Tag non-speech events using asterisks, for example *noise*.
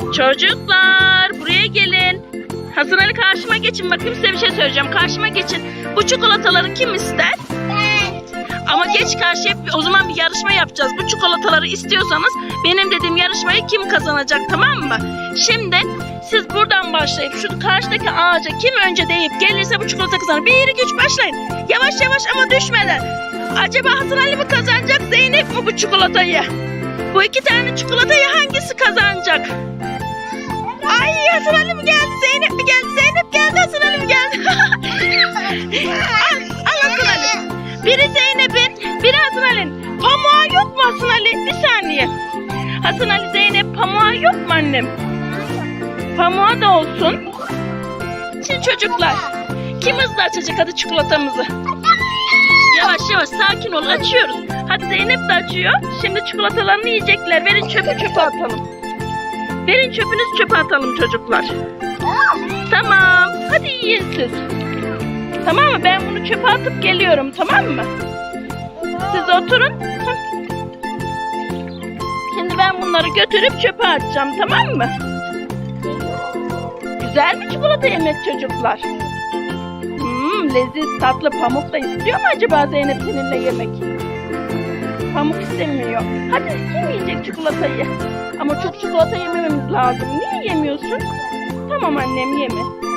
Çocuklar buraya gelin. Hasan Ali karşıma geçin bakayım size bir şey söyleyeceğim. Karşıma geçin. Bu çikolataları kim ister? Ben. Ama geç karşıya o zaman bir yarışma yapacağız. Bu çikolataları istiyorsanız benim dediğim yarışmayı kim kazanacak tamam mı? Şimdi siz buradan başlayıp şu karşıdaki ağaca kim önce deyip gelirse bu çikolata kazanır. Bir, iki, üç başlayın. Yavaş yavaş ama düşmeden. Acaba Hasan Ali mi kazanacak Zeynep mi bu çikolatayı? Bu iki tane çikolatayı hangisi kazanacak? Ay Hasan Ali mi geldi Zeynep mi geldi? Zeynep geldi Hasan Ali mi geldi? *laughs* al, al Hasan Ali. Biri Zeynep'in, biri Hasan Ali'nin. Pamuğa yok mu Hasan Ali? Bir saniye. Hasan Ali Zeynep pamuğa yok mu annem? Pamuğa da olsun. Şimdi çocuklar kim hızlı açacak hadi çikolatamızı. Yavaş yavaş sakin ol açıyoruz. Hadi Zeynep de açıyor. Şimdi çikolatalarını yiyecekler. Verin çöpü çöpe atalım. Verin çöpünüzü çöpe atalım çocuklar. Tamam. Hadi yiyin siz. Tamam mı? Ben bunu çöpe atıp geliyorum. Tamam mı? Siz oturun. Şimdi ben bunları götürüp çöpe atacağım. Tamam mı? Güzel mi çikolata yemek çocuklar? Hmm, leziz tatlı pamuk da istiyor mu acaba Zeynep seninle yemek? Pamuk istemiyor. Hadi kim yiyecek çikolatayı? Ama çok çikolata yemememiz lazım. Niye yemiyorsun? Tamam annem yeme.